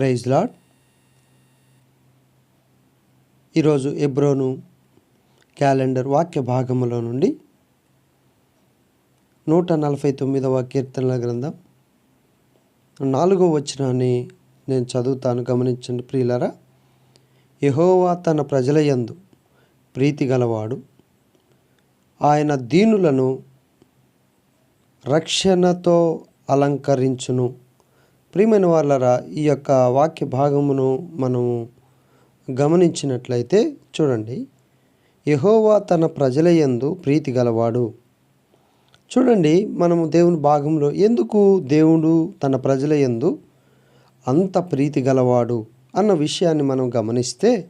Praise lord. ఈరోజు ఎబ్రోను calendar వాక్య భాగములో నుండి నూట నలభై తొమ్మిదవ కీర్తనల గ్రంథం నాలుగో వచనాన్ని నేను చదువుతాను. గమనించండి ప్రియులరా యహోవా తన ప్రజల యందు ప్రీతి గలవాడు. ఆయన దీనులను రక్షణతో అలంకరించును. ప్రియమైన వాళ్ళరా ఈ యొక్క వాక్య భాగమును మనము గమనించినట్లయితే చూడండి. యహోవా తన ప్రజల యందు ప్రీతి గలవాడు. చూడండి మనము దేవుని భాగంలో ఎందుకు దేవుడు తన ప్రజల యందు అంత ప్రీతి గలవాడు అన్న విషయాన్ని మనం గమనిస్తే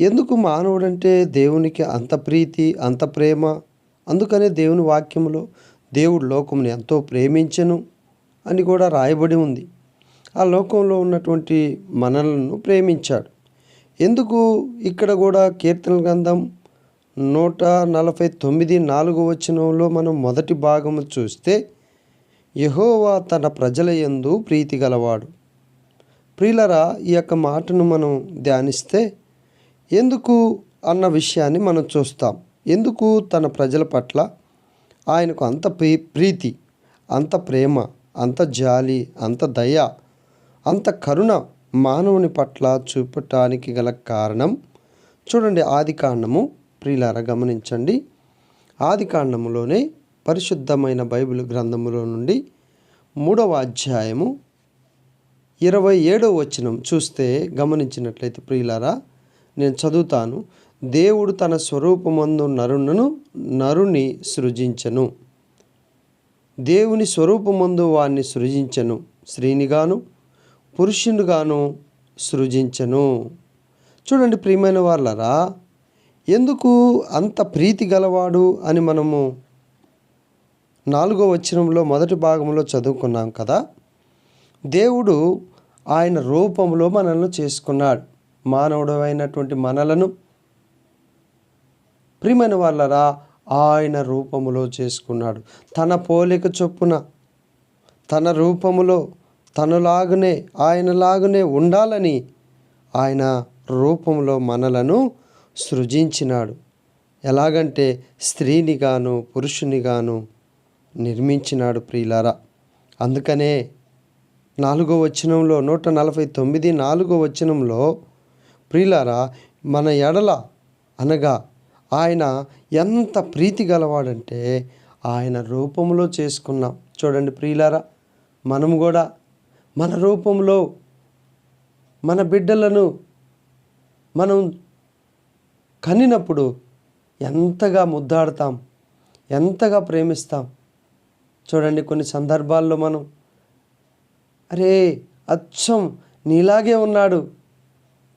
ఎందుకు మానవుడంటే దేవునికి అంత ప్రీతి అంత ప్రేమ? అందుకనే దేవుని వాక్యములో దేవుడు లోకముని ఎంతో ప్రేమించను. అని కూడా రాయబడి ఉంది. ఆ లోకంలో ఉన్నటువంటి మనలను ప్రేమించాడు. ఎందుకు? ఇక్కడ కూడా కీర్తన గ్రంథం నూట నలభై తొమ్మిది నాలుగు వచనంలో మనం మొదటి భాగము చూస్తే యహోవా తన ప్రజల యందు ప్రీతి గలవాడు. ప్రియులరా ఈ యొక్క మాటను మనం ధ్యానిస్తే ఎందుకు అన్న విషయాన్ని మనం చూస్తాం. ఎందుకు తన ప్రజల పట్ల ఆయనకు అంత ప్రీ ప్రీతి అంత ప్రేమ? అంత జాలి అంత దయ అంత కరుణ మానవుని పట్ల చూపటానికి గల కారణం? చూడండి ఆది కాండము. ప్రియులార గమనించండి. ఆది కాండములోనే పరిశుద్ధమైన బైబిల్ గ్రంథములో నుండి మూడవ అధ్యాయము ఇరవై ఏడవ వచనం చూస్తే గమనించినట్లయితే ప్రియులారా నేను చదువుతాను. దేవుడు తన స్వరూపమందు నరుణను నరుని సృజించను. దేవుని స్వరూపమందు వాణ్ణి సృజించను స్త్రీనిగాను పురుషునిగాను సృజించను. చూడండి ప్రియమైన వాళ్ళరా ఎందుకు అంత ప్రీతి గలవాడు అని మనము నాలుగో వచనంలో మొదటి భాగంలో చదువుకున్నాం కదా? దేవుడు ఆయన రూపంలో మనల్ని చేసుకున్నాడు. మానవుడు అయినటువంటి మనలను. ప్రియమైన వాళ్ళరా ఆయన రూపములో చేసుకున్నాడు. తన పోలిక చొప్పున తన రూపములో తనలాగునే ఆయనలాగునే ఉండాలని ఆయన రూపంలో మనలను సృజించినాడు. ఎలాగంటే స్త్రీనిగాను పురుషునిగాను నిర్మించినాడు ప్రియులారా. అందుకనే నాలుగో వచనంలో నూట నలభై తొమ్మిది నాలుగో వచనంలో ప్రియులారా మన ఎడల అనగా ఆయన ఎంత ప్రీతి గలవాడంటే ఆయన రూపంలో చేసుకున్నాం చూడండి ప్రియులారా మనం కూడా మన రూపంలో మన బిడ్డలను మనం కనినప్పుడు ఎంతగా ముద్దాడతాం ఎంతగా ప్రేమిస్తాం. చూడండి కొన్ని సందర్భాల్లో మనం అరే అచ్చం నీలాగే ఉన్నాడు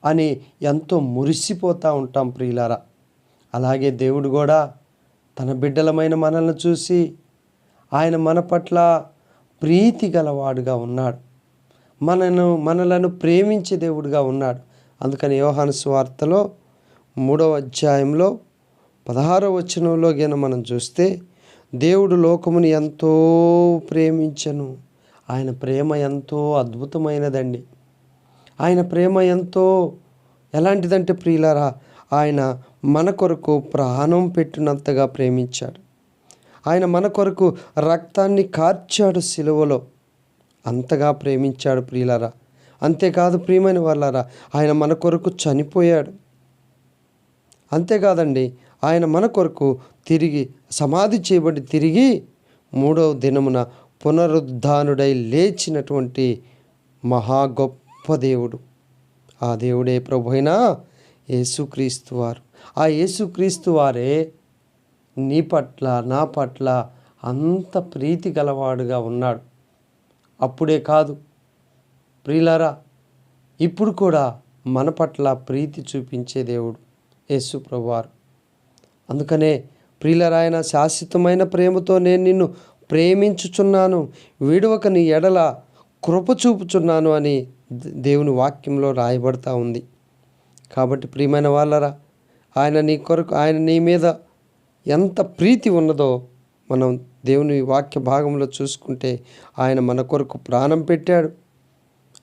అని ఎంతో మురిసిపోతూ ఉంటాం ప్రియులారా. అలాగే దేవుడు కూడా తన బిడ్డలమైన మనల్ని చూసి ఆయన మన పట్ల ప్రీతి గలవాడుగా ఉన్నాడు. మనను మనలను ప్రేమించే దేవుడుగా ఉన్నాడు. అందుకని యోహాను స్వార్తలో మూడవ అధ్యాయంలో పదహారవ వచనంలో గిన మనం చూస్తే దేవుడు లోకముని ఎంతో ప్రేమించను. ఆయన ప్రేమ ఎంతో అద్భుతమైనదండి. ఆయన ప్రేమ ఎంతో ఎలాంటిదంటే ప్రియులరా ఆయన మన కొరకు ప్రాణం పెట్టినంతగా ప్రేమించాడు. ఆయన మన కొరకు రక్తాన్ని కార్చాడు సిలువలో. అంతగా ప్రేమించాడు ప్రియులరా. అంతేకాదు ప్రియమైన వాళ్ళారా ఆయన మన కొరకు చనిపోయాడు. అంతేకాదండి ఆయన మన కొరకు తిరిగి సమాధి చేయబడి తిరిగి మూడవ దినమున పునరుద్ధానుడై లేచినటువంటి మహా గొప్ప దేవుడు. ఆ దేవుడే ప్రభు అయినా యేసుక్రీస్తు వారు. ఆ యేసుక్రీస్తు వారే నీ పట్ల నా పట్ల అంత ప్రీతి గలవాడుగా ఉన్నాడు. అప్పుడే కాదు. ప్రియులారా ఇప్పుడు కూడా మన పట్ల ప్రీతి చూపించే దేవుడు యేసు ప్రభువారు. అందుకనే ప్రియులరాయన శాశ్వతమైన ప్రేమతో నేను నిన్ను ప్రేమించుచున్నాను విడవక నీ ఎడల కృప చూపుచున్నాను అని దేవుని వాక్యంలో రాయబడతా ఉంది. కాబట్టి ప్రియమైన వాళ్ళరా ఆయన నీ కొరకు ఆయన నీ మీద ఎంత ప్రీతి ఉన్నదో మనం దేవుని వాక్య భాగంలో చూసుకుంటే ఆయన మన కొరకు ప్రాణం పెట్టాడు.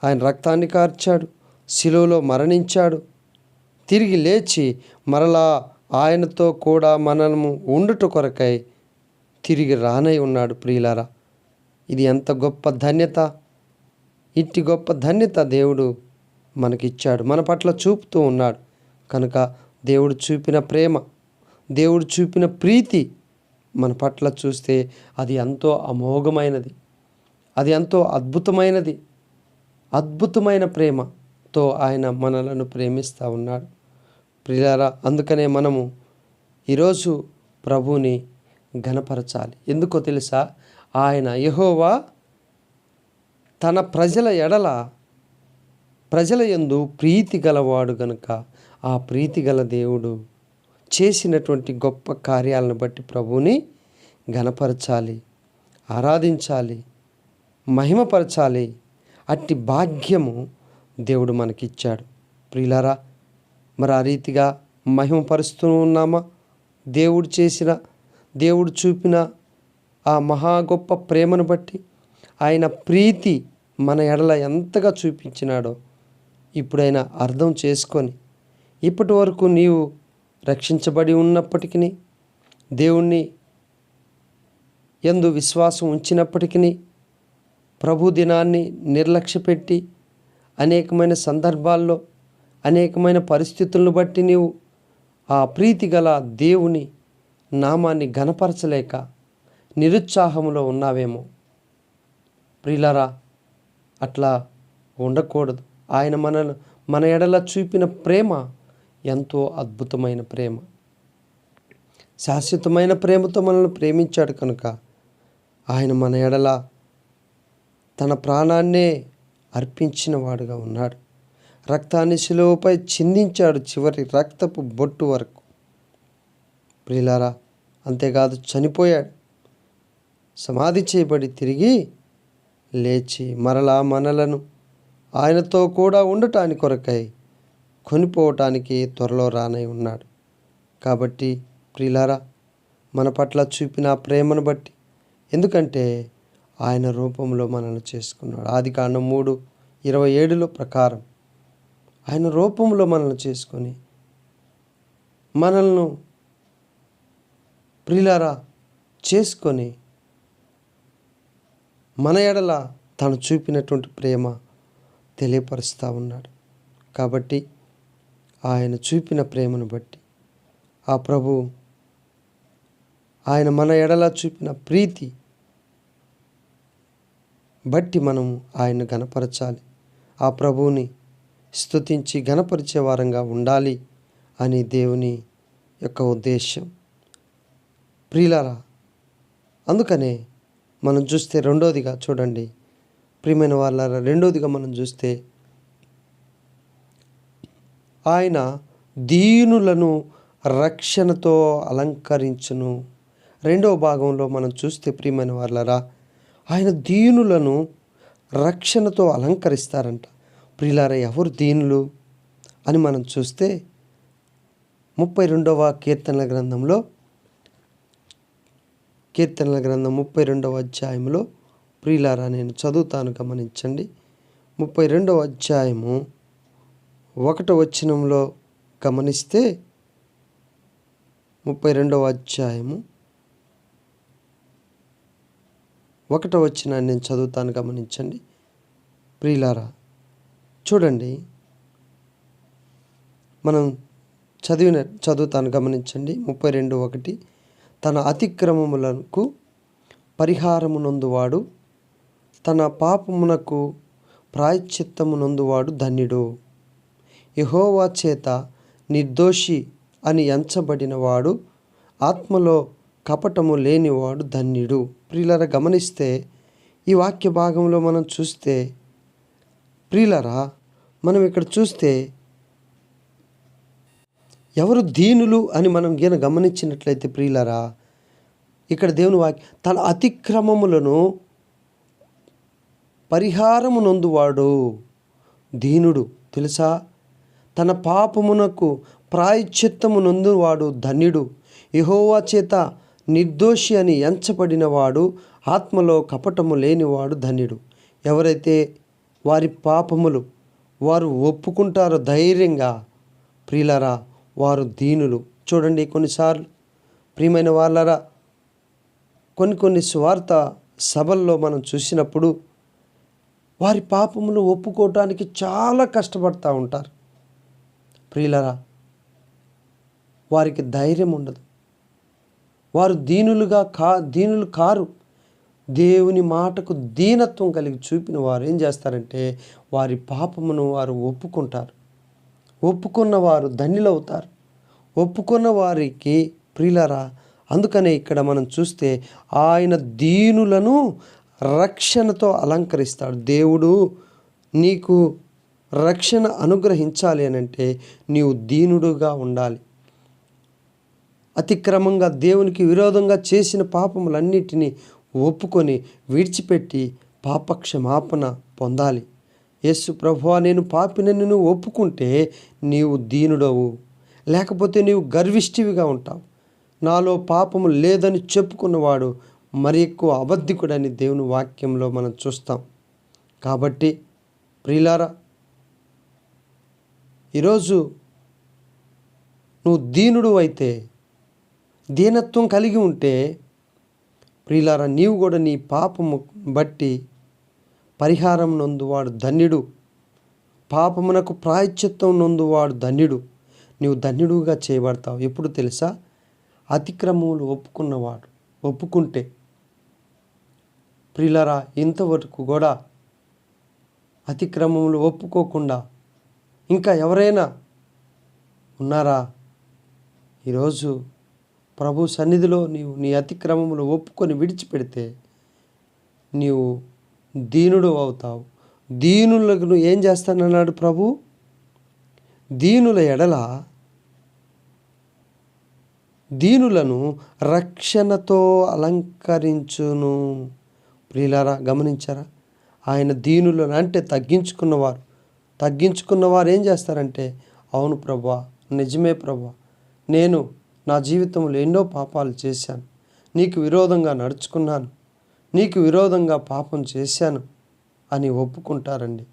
ఆయన రక్తాన్ని కార్చాడు. శిలువలో మరణించాడు. తిరిగి లేచి మరలా ఆయనతో కూడా మనము ఉండుట కొరకై తిరిగి రానై ఉన్నాడు ప్రియులారా. ఇది ఎంత గొప్ప ధన్యత. ఇట్టి గొప్ప ధన్యత దేవుడు మనకిచ్చాడు. మన పట్ల చూపుతూ ఉన్నాడు. కనుక దేవుడు చూపిన ప్రేమ దేవుడు చూపిన ప్రీతి మన పట్ల చూస్తే అది ఎంతో అమోఘమైనది. అది ఎంతో అద్భుతమైనది. అద్భుతమైన ప్రేమతో ఆయన మనలను ప్రేమిస్తూ ఉన్నాడు. ప్రియారా అందుకనే మనము ఈరోజు ప్రభుని ఘనపరచాలి. ఎందుకో తెలుసా? ఆయన యహోవా తన ప్రజల ఎడల ప్రజల ఎందు ప్రీతి గలవాడు గనుక ఆ ప్రీతి గల దేవుడు చేసినటువంటి గొప్ప కార్యాలను బట్టి ప్రభువుని గణపరచాలి ఆరాధించాలి మహిమపరచాలి. అట్టి భాగ్యము దేవుడు మనకిచ్చాడు. ప్రియులారా మరి ఆ రీతిగా మహిమపరుస్తూ ఉన్నామా? దేవుడు చేసిన దేవుడు చూపిన ఆ మహా గొప్ప ప్రేమను బట్టి ఆయన ప్రీతి మన ఎడల ఎంతగా చూపించినాడో ఇప్పుడైనా అర్థం చేసుకొని ఇప్పటి వరకు నీవు రక్షించబడి ఉన్నప్పటికీ దేవుణ్ణి ఎందు విశ్వాసం ఉంచినప్పటికీ ప్రభు దినాన్ని నిర్లక్ష్యపెట్టి అనేకమైన సందర్భాల్లో అనేకమైన పరిస్థితులను బట్టి నీవు ఆ ప్రీతి గల దేవుని నామాన్ని ఘనపరచలేక నిరుత్సాహంలో ఉన్నావేమో. ప్రిలరా అట్లా ఉండకూడదు. ఆయన మన మన ఎడల చూపిన ప్రేమ ఎంతో అద్భుతమైన ప్రేమ. శాశ్వతమైన ప్రేమతో మనల్ని ప్రేమించాడు కనుక ఆయన మన ఎడల తన ప్రాణాన్నే అర్పించిన వాడుగా ఉన్నాడు. రక్తాన్ని శిలువపై చిందించాడు చివరి రక్తపు బొట్టు వరకు. ప్రియులారా అంతేకాదు చనిపోయాడు. సమాధి చేయబడి తిరిగి లేచి మరలా మనలను ఆయనతో కూడా ఉండటానికి కొరకై కొనిపోవటానికి త్వరలో రానై ఉన్నాడు. కాబట్టి ప్రియులారా మన పట్ల చూపిన ప్రేమను బట్టి. ఎందుకంటే ఆయన రూపంలో మనల్ని చేసుకున్నాడు. ఆది కాండం మూడు ఇరవై ఏడులో ప్రకారం ఆయన రూపంలో మనల్ని చేసుకొని మనల్ని ప్రియులారా చేసుకొని మన ఎడల తను చూపినటువంటి ప్రేమ తెలియపరుస్తూ ఉన్నాడు. కాబట్టి ఆయన చూపిన ప్రేమను బట్టి. ఆ ప్రభు ఆయన మన ఎడల చూపిన ప్రీతి బట్టి మనము ఆయన గనపరచాలి ఆ ప్రభువుని స్తుతించి గనపరిచే వారంగా ఉండాలి అని దేవుని యొక్క ఉద్దేశం ప్రియులారా అందుకనే మనం చూస్తే రెండోదిగా చూడండి. ప్రియమైన వాళ్ళ రెండోదిగా మనం చూస్తే ఆయన దీనులను రక్షణతో అలంకరించును. రెండవ భాగంలో మనం చూస్తే ప్రియమైన వాళ్ళరా ఆయన దీనులను రక్షణతో అలంకరిస్తారంట. ప్రియులారా ఎవరు దీనులు అని మనం చూస్తే ముప్పై రెండవ కీర్తనల గ్రంథంలో కీర్తనల గ్రంథం ముప్పై రెండవ అధ్యాయంలో ప్రియులారా నేను చదువుతాను గమనించండి. ముప్పై రెండవ అధ్యాయము ఒకట వచ్చినంలో గమనిస్తే ముప్పై రెండవ అధ్యాయము. ఒకట వచ్చిన నేను చదువుతాను గమనించండి. ప్రియులారా చూడండి. మనం చదివిన చదువుతాను గమనించండి. ముప్పై రెండు ఒకటి. తన అతిక్రమములకు పరిహారమునందువాడు తన పాపమునకు ప్రాయశ్చిత్తమునందువాడు ధన్యుడు. యహోవా చేత నిర్దోషి అని ఎంచబడినవాడు ఆత్మలో కపటము లేనివాడు ధన్యుడు. ప్రియులర గమనిస్తే ఈ వాక్య భాగంలో మనం చూస్తే ప్రియులరా మనం ఇక్కడ చూస్తే ఎవరు దీనులు అని మనం గీన గమనించినట్లయితే ప్రియులరా ఇక్కడ దేవుని వాక్య తన అతిక్రమములను పరిహారము నొందువాడు దీనుడు. తెలుసా? తన పాపమునకు ప్రాయశ్చిత్తము నొందువాడు ధన్యుడు. యహోవా చేత నిర్దోషి అని ఎంచబడినవాడు ఆత్మలో కపటము లేనివాడు ధన్యుడు. ఎవరైతే వారి పాపములు వారు ఒప్పుకుంటారో ధైర్యంగా ప్రియులరా వారు దీనులు. చూడండి కొన్నిసార్లు ప్రియమైన వాళ్ళరా కొన్ని కొన్ని స్వార్థ సభల్లో మనం చూసినప్పుడు వారి పాపములు ఒప్పుకోవటానికి చాలా కష్టపడతా ఉంటారు. ప్రియులరా వారికి ధైర్యం ఉండదు. వారు దీనులుగా కా దీనులు కారు. దేవుని మాటకు దీనత్వం కలిగి చూపిన వారు ఏం చేస్తారంటే వారి పాపమును వారు ఒప్పుకుంటారు. ఒప్పుకున్న వారు ధన్యులవుతారు. ఒప్పుకున్న వారికి ప్రియులరా అందుకనే ఇక్కడ మనం చూస్తే ఆయన దీనులను రక్షణతో అలంకరిస్తాడు. దేవుడు నీకు రక్షణ అనుగ్రహించాలి అని అంటే నీవు దీనుడుగా ఉండాలి. అతిక్రమంగా దేవునికి విరోధంగా చేసిన పాపములన్నిటినీ ఒప్పుకొని విడిచిపెట్టి పాపక్షమాపణ పొందాలి. యేసు ప్రభువా నేను పాపినని నువ్వు ఒప్పుకుంటే నీవు దీనుడవు. లేకపోతే నీవు గర్విష్టివిగా ఉంటావు. నాలో పాపము లేదని చెప్పుకున్నవాడు మరి ఎక్కువ అబద్ధికుడని దేవుని వాక్యంలో మనం చూస్తాం. కాబట్టి ప్రియులారా ఈరోజు నువ్వు దీనుడు అయితే దీనత్వం కలిగి ఉంటే ప్రియులారా నీవు కూడా నీ పాపము బట్టి పరిహారం నొందువాడు ధన్యుడు. పాపమునకు ప్రాయశ్చిత్తం నొందువాడు ధన్యుడు. నీవు ధన్యుడుగా చేయబడతావు. ఎప్పుడు తెలుసా? అతిక్రమములు ఒప్పుకున్నవాడు ఒప్పుకుంటే. ప్రియులరా ఇంతవరకు కూడా అతిక్రమములు ఒప్పుకోకుండా ఇంకా ఎవరైనా ఉన్నారా? ఈరోజు ప్రభు సన్నిధిలో నీవు నీ అతిక్రమములు ఒప్పుకొని విడిచిపెడితే నీవు దీనుడు అవుతావు. దీనులకు నువ్వు ఏం చేస్తానన్నాడు ప్రభు? దీనుల ఎడల దీనులను రక్షణతో అలంకరించును. ప్రియులారా గమనించారా? ఆయన దీనులను అంటే తగ్గించుకున్నవారు. తగ్గించుకున్నవారు ఏం చేస్తారంటే అవును ప్రభా నిజమే ప్రభా. నేను నా జీవితంలో ఎన్నో పాపాలు చేశాను. నీకు విరోధంగా నడుచుకున్నాను. నీకు విరోధంగా పాపం చేశాను అని ఒప్పుకుంటారండి.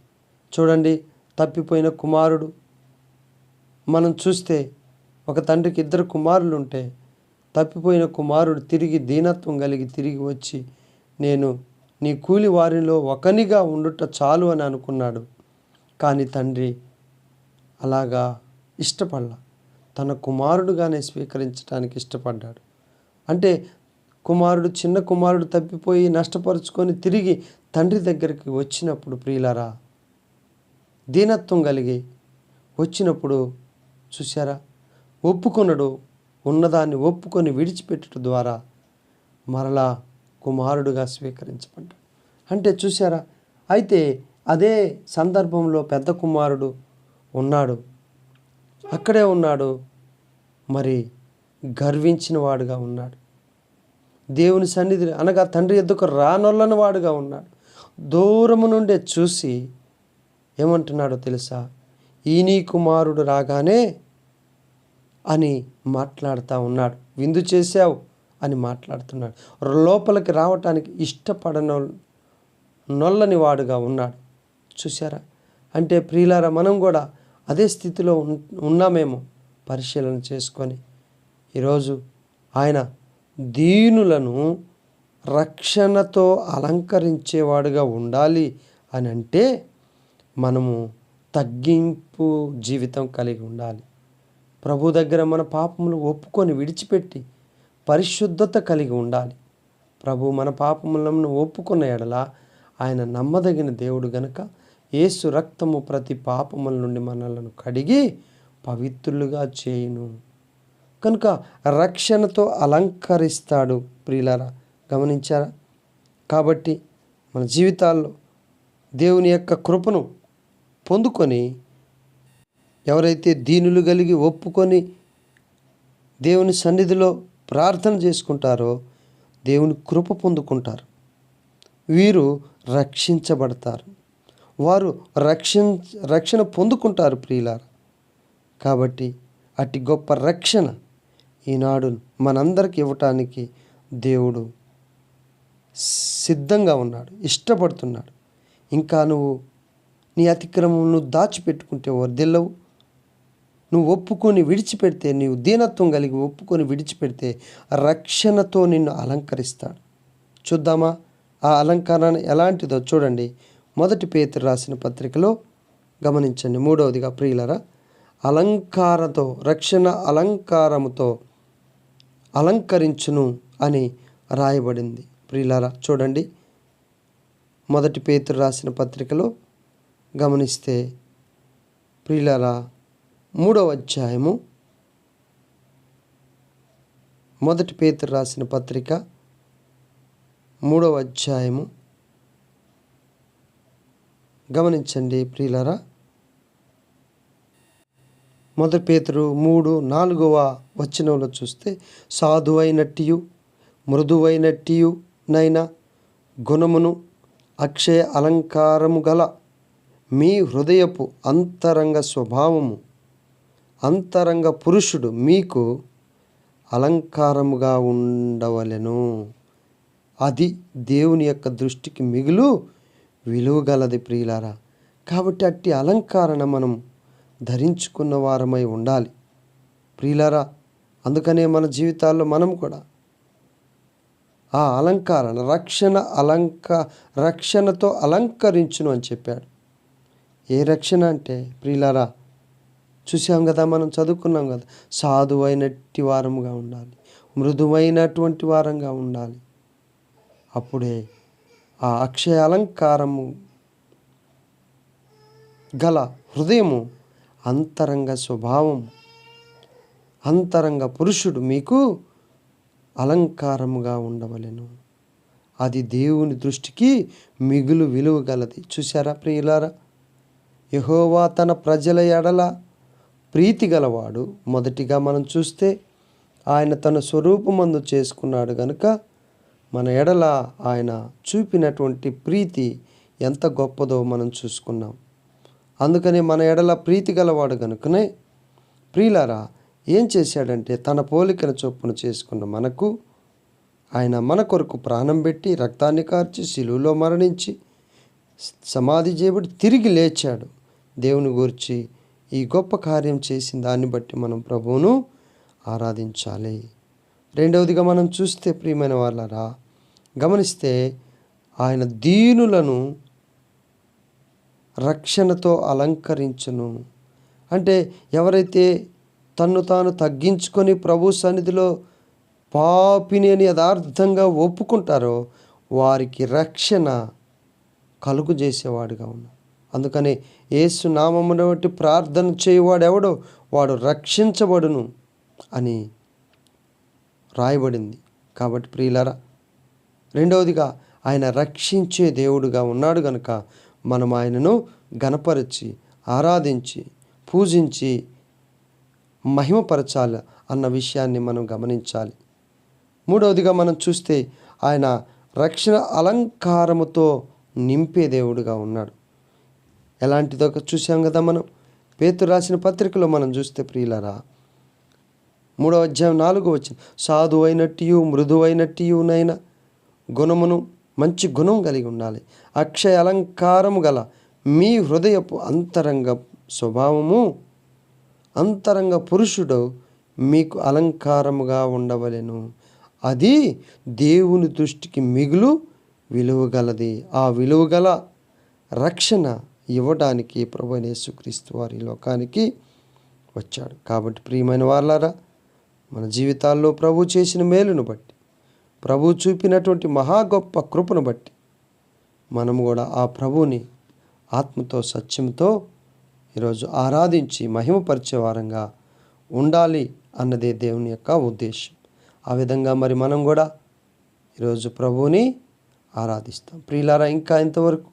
చూడండి తప్పిపోయిన కుమారుడు. మనం చూస్తే ఒక తండ్రికి ఇద్దరు కుమారులు ఉంటే తప్పిపోయిన కుమారుడు తిరిగి దీనత్వం కలిగి తిరిగి వచ్చి నేను నీ కూలి వారిలో ఒకనిగా ఉండుట చాలు అని అనుకున్నాడు. కానీ తండ్రి అలాగా ఇష్టపడలా. తన కుమారుడుగానే స్వీకరించడానికి ఇష్టపడ్డాడు. అంటే కుమారుడు చిన్న కుమారుడు తప్పిపోయి నష్టపరుచుకొని తిరిగి తండ్రి దగ్గరికి వచ్చినప్పుడు ప్రియులరా దీనత్వం కలిగి వచ్చినప్పుడు చూసారా ఒప్పుకొనడు ఉన్నదాన్ని ఒప్పుకొని విడిచిపెట్టడం ద్వారా మరలా కుమారుడుగా స్వీకరించబడ్డాడు. అంటే చూసారా అయితే అదే సందర్భంలో పెద్ద కుమారుడు ఉన్నాడు. అక్కడే ఉన్నాడు. మరి గర్వించిన వాడుగా ఉన్నాడు. దేవుని సన్నిధి అనగా తండ్రి ఎద్దుకు రానొల్లని వాడుగా ఉన్నాడు. దూరము నుండే చూసి ఏమంటున్నాడో తెలుసా? ఈ నీ కుమారుడు రాగానే అని మాట్లాడుతూ ఉన్నాడు. విందు చేశావు అని మాట్లాడుతున్నాడు. లోపలికి రావటానికి ఇష్టపడనో నొల్లని వాడుగా ఉన్నాడు. చూసారా అంటే ప్రియులారా మనం కూడా అదే స్థితిలో ఉన్నామేమో పరిశీలన చేసుకొని. ఈరోజు ఆయన దీనులను రక్షణతో అలంకరించేవాడుగా ఉండాలి అని అంటే మనము తగ్గింపు జీవితం కలిగి ఉండాలి. ప్రభు దగ్గర మన పాపములు ఒప్పుకొని విడిచిపెట్టి పరిశుద్ధత కలిగి ఉండాలి. ప్రభు మన పాపములను ఒప్పుకున్న ఎడల ఆయన నమ్మదగిన దేవుడు గనుక యేసు రక్తము ప్రతి పాపముల నుండి మనలను కడిగి పవిత్రులుగా చేయును. కనుక రక్షణతో అలంకరిస్తాడు ప్రియులరా గమనించారా? కాబట్టి మన జీవితాల్లో దేవుని యొక్క కృపను పొందుకొని ఎవరైతే దీనులు కలిగి ఒప్పుకొని దేవుని సన్నిధిలో ప్రార్థన చేసుకుంటారో దేవుని కృప పొందుకుంటారు. వీరు రక్షించబడతారు. వారు రక్షణ రక్షణ పొందుకుంటారు ప్రియులారా. కాబట్టి అట్టి గొప్ప రక్షణ ఈనాడు మనందరికి ఇవ్వటానికి దేవుడు సిద్ధంగా ఉన్నాడు ఇష్టపడుతున్నాడు. ఇంకా నువ్వు నీ అతిక్రమం నువ్వు దాచిపెట్టుకుంటే వర్దిల్లవు నువ్వు ఒప్పుకొని విడిచిపెడితే నీవు దీనత్వం కలిగి ఒప్పుకొని విడిచిపెడితే రక్షణతో నిన్ను అలంకరిస్తాడు. చూద్దామా ఆ అలంకరణ ఎలాంటిదో చూడండి. మొదటి పేతురు రాసిన పత్రికలో గమనించండి. మూడవదిగా ప్రియులరా అలంకారతో రక్షణ అలంకారముతో అలంకరించును అని రాయబడింది. ప్రియులారా చూడండి. మొదటి పేతురు రాసిన పత్రికలో గమనిస్తే ప్రియులారా మూడవ అధ్యాయము మొదటి పేతురు రాసిన పత్రిక మూడవ అధ్యాయము గమనించండి ప్రియులరా. మొదటి పేతురు మూడు నాలుగవ వచనంలో చూస్తే సాధువైనట్టియు మృదువైనట్టియు నైనా గుణమును అక్షయ అలంకారము గల మీ హృదయపు అంతరంగ స్వభావము అంతరంగ పురుషుడు మీకు అలంకారముగా ఉండవలెను. అది దేవుని యొక్క దృష్టికి మిగులు విలువగలది ప్రియులారా. కాబట్టి అట్టి అలంకారణ మనం ధరించుకున్న వారమై ఉండాలి. ప్రియులారా అందుకనే మన జీవితాల్లో మనం కూడా ఆ అలంకారణ రక్షణ అలంక రక్షణతో అలంకరించును అని చెప్పాడు. ఏ రక్షణ అంటే ప్రియులారా చూసాం కదా మనం చదువుకున్నాం కదా సాధువైనట్టి వారముగా ఉండాలి మృదువైనటువంటి వారంగా ఉండాలి. అప్పుడే ఆ అక్షయ అలంకారము గల హృదయము అంతరంగ స్వభావం అంతరంగ పురుషుడు మీకు అలంకారముగా ఉండవలెను. అది దేవుని దృష్టికి మిగులు విలువ గలది. చూసారా ప్రియులారా? యహోవా తన ప్రజల ఎడల ప్రీతి గలవాడు. మొదటిగా మనం చూస్తే ఆయన తన స్వరూపమందు చేసుకున్నాడు గనుక మన ఎడల ఆయన చూపినటువంటి ప్రీతి ఎంత గొప్పదో మనం చూసుకున్నాం. అందుకని మన ఎడల ప్రీతి గలవాడు కనుకనే ప్రియులారా ఏం చేశాడంటే తన పోలికన చొప్పున చేసుకున్న మనకు ఆయన మన కొరకు ప్రాణం పెట్టి రక్తాన్ని కార్చి శిలువులో మరణించి సమాధి చేయబడి తిరిగి లేచాడు. దేవుని గురించి ఈ గొప్ప కార్యం చేసిన దాన్ని బట్టి మనం ప్రభువును ఆరాధించాలి. రెండవదిగా మనం చూస్తే ప్రియమైన వాళ్ళరా గమనిస్తే ఆయన దీనులను రక్షణతో అలంకరించును. అంటే ఎవరైతే తన్ను తాను తగ్గించుకొని ప్రభు సన్నిధిలో పాపిని అని యథార్థంగా ఒప్పుకుంటారో వారికి రక్షణ కలుగు చేసేవాడుగా ఉన్నాడు. అందుకని ఏసు నామమును బట్టి ప్రార్థన చేయవాడెవడో వాడు రక్షించబడును అని రాయబడింది. కాబట్టి ప్రియులరా రెండవదిగా ఆయన రక్షించే దేవుడుగా ఉన్నాడు గనుక మనం ఆయనను గనపరిచి ఆరాధించి పూజించి మహిమపరచాలి అన్న విషయాన్ని మనం గమనించాలి. మూడవదిగా మనం చూస్తే ఆయన రక్షణ అలంకారముతో నింపే దేవుడుగా ఉన్నాడు. ఎలాంటిదో చూసాం కదా మనం. పేతు రాసిన పత్రికలో మనం చూస్తే ప్రియులరా మూడో అధ్యాయం నాలుగో వచ్చిన సాధు అయినట్టియు మృదువైనట్టియునైనా గుణమును మంచి గుణం కలిగి ఉండాలి. అక్షయ అలంకారము గల మీ హృదయపు అంతరంగ స్వభావము అంతరంగ పురుషుడు మీకు అలంకారముగా ఉండవలెను. అది దేవుని దృష్టికి మిగులు విలువగలది ఆ విలువగల రక్షణ ఇవ్వడానికి ప్రభు యేసుక్రీస్తు వారి లోకానికి వచ్చాడు. కాబట్టి ప్రియమైన వాళ్ళారా మన జీవితాల్లో ప్రభు చేసిన మేలును బట్టి ప్రభు చూపినటువంటి మహా గొప్ప కృపను బట్టి మనము కూడా ఆ ప్రభుని ఆత్మతో సత్యంతో ఈరోజు ఆరాధించి మహిమపరిచే వారంగా ఉండాలి అన్నదే దేవుని యొక్క ఉద్దేశం. ఆ విధంగా మరి మనం కూడా ఈరోజు ప్రభువుని ఆరాధిస్తాం. ప్రియులారా ఇంకా ఇంతవరకు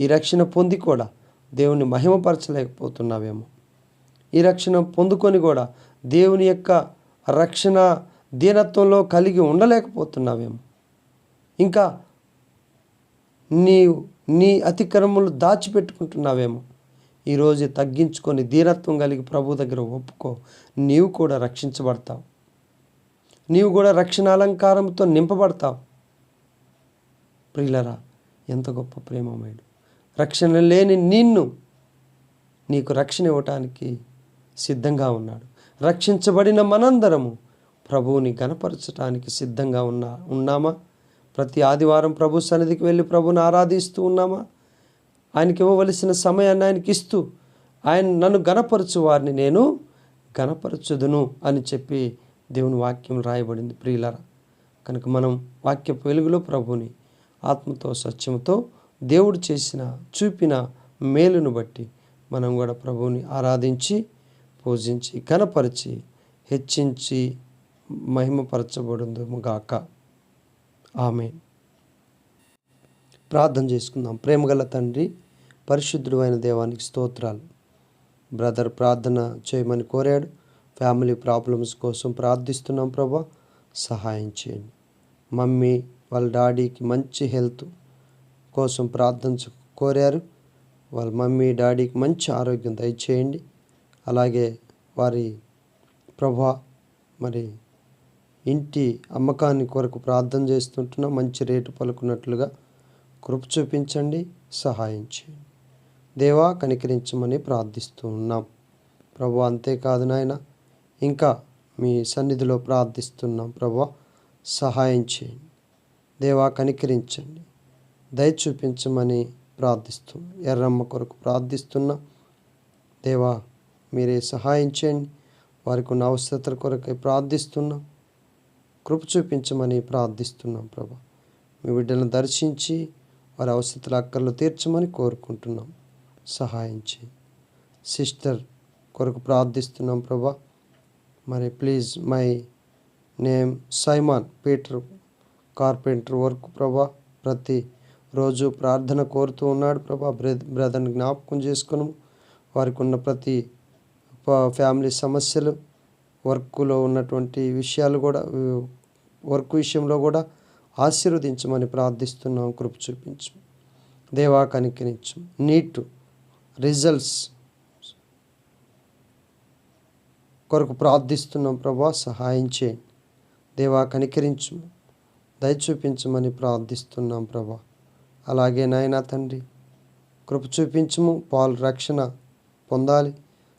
ఈ రక్షణ పొంది కూడా దేవుని మహిమపరచలేకపోతున్నావేమో. ఈ రక్షణ పొందుకొని కూడా దేవుని యొక్క రక్షణ దీనత్వంలో కలిగి ఉండలేకపోతున్నావేమో. ఇంకా నీవు నీ అతిక్రమములు దాచిపెట్టుకుంటున్నావేమో. ఈరోజు తగ్గించుకొని దీనత్వం కలిగి ప్రభు దగ్గర ఒప్పుకో. నీవు కూడా రక్షించబడతావు. నీవు కూడా రక్షణ అలంకారంతో నింపబడతావు. ప్రియులరా ఎంత గొప్ప ప్రేమమయుడు రక్షణ లేని నిన్ను నీకు రక్షణ ఇవ్వటానికి సిద్ధంగా ఉన్నాడు. రక్షించబడిన మనందరము ప్రభువుని గనపరచడానికి సిద్ధంగా ఉన్నా ఉన్నామా? ప్రతి ఆదివారం ప్రభు సన్నిధికి వెళ్ళి ప్రభుని ఆరాధిస్తూ ఉన్నామా? ఆయనకి ఇవ్వవలసిన సమయాన్ని ఆయనకి ఇస్తూ ఆయన నన్ను గనపరచు వారిని నేను గనపరచుదును అని చెప్పి దేవుని వాక్యం రాయబడింది ప్రియులరా. కనుక మనం వాక్య వెలుగులో ప్రభుని ఆత్మతో సత్యంతో దేవుడు చేసిన చూపిన మేలును బట్టి మనం కూడా ప్రభువుని ఆరాధించి పూజించి కనపరిచి హెచ్చించి మహిమపరచబడుగాక గాక. ఆమె ప్రార్థన చేసుకుందాం. ప్రేమగల తండ్రి పరిశుద్ధుడు అయిన దేవానికి స్తోత్రాలు. బ్రదర్ ప్రార్థన చేయమని కోరాడు. ఫ్యామిలీ ప్రాబ్లమ్స్ కోసం ప్రార్థిస్తున్నాం ప్రభా. సహాయం చేయండి. మమ్మీ వాళ్ళ డాడీకి మంచి హెల్త్ కోసం ప్రార్థన కోరారు. వాళ్ళ మమ్మీ డాడీకి మంచి ఆరోగ్యం దయచేయండి. అలాగే వారి ప్రభా మరి ఇంటి అమ్మకాన్ని కొరకు ప్రార్థన చేస్తుంటున్నా మంచి రేటు పలుకున్నట్లుగా కృప చూపించండి సహాయం చేయండి. దేవా కనికరించమని ప్రార్థిస్తూ ఉన్నాం. ప్రభు అంతేకాదు నాయన ఇంకా మీ సన్నిధిలో ప్రార్థిస్తున్నాం ప్రభు సహాయం చేయండి. దేవా కనికరించండి. దయ చూపించమని ప్రార్థిస్తున్నాం ఎర్రమ్మ కొరకు ప్రార్థిస్తున్నాం. దేవా మీరే సహాయం చేయండి. వారికి ఉన్న అవసరతల కొరకై ప్రార్థిస్తున్నాం. కృప చూపించమని ప్రార్థిస్తున్నాం ప్రభా. మీ బిడ్డలను దర్శించి వారి అవసరతల అక్కర్లు తీర్చమని కోరుకుంటున్నాం. సహాయం చేయి. సిస్టర్ కొరకు ప్రార్థిస్తున్నాం ప్రభా. మరి please my name Simon Peter carpenter work ప్రభా. ప్రతి రోజు ప్రార్థన కోరుతూ ఉన్నాడు ప్రభా. బ్రదర్ని జ్ఞాపకం చేసుకును వారికి ఉన్న ప్రతి ఫ్యామిలీ సమస్యలు వర్క్లో ఉన్నటువంటి విషయాలు కూడా వర్క్ విషయంలో కూడా ఆశీర్వదించమని ప్రార్థిస్తున్నాం కృప చూపించు. దేవా కనికరించు. నీట్ రిజల్ట్స్ కొరకు ప్రార్థిస్తున్నాం ప్రభా సహాయం చేయండి. దేవా కనికరించు. దయ చూపించమని ప్రార్థిస్తున్నాం ప్రభా. అలాగే నాయనా తండ్రి కృప చూపించము. పాలు రక్షణ పొందాలి.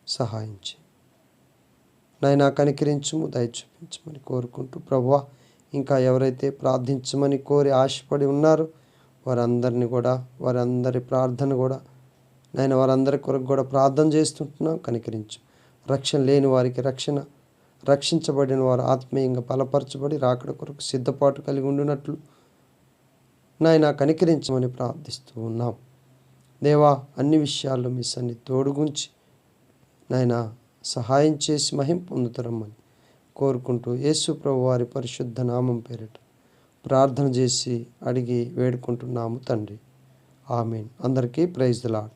సహాయం చేయి నాయనా కనికరించుము దయ చూపించమని కోరుకుంటూ ప్రభా ఇంకా ఎవరైతే ప్రార్థించమని కోరి ఆశపడి ఉన్నారో వారందరినీ కూడా వారందరి ప్రార్థన కూడా నేను వారందరి కొరకు కూడా ప్రార్థన చేస్తుంటున్నాం. కనికరించు. రక్షణ లేని వారికి రక్షణ రక్షించబడిన వారు ఆత్మీయంగా బలపరచబడి రాకడ కొరకు సిద్ధపాటు కలిగి ఉండినట్లు నాయన కనికరించమని ప్రార్థిస్తూ ఉన్నాం. దేవా అన్ని విషయాల్లో మీ సన్ని తోడుగుంచి నాయన సహాయం చేసి మహిం పొందుతరమ్మని కోరుకుంటూ యేసు ప్రభు వారి పరిశుద్ధ నామం పేరిట ప్రార్థన చేసి అడిగి వేడుకుంటున్నాము తండ్రి. ఆమెన్. అందరికీ ప్రైజ్ లాడ్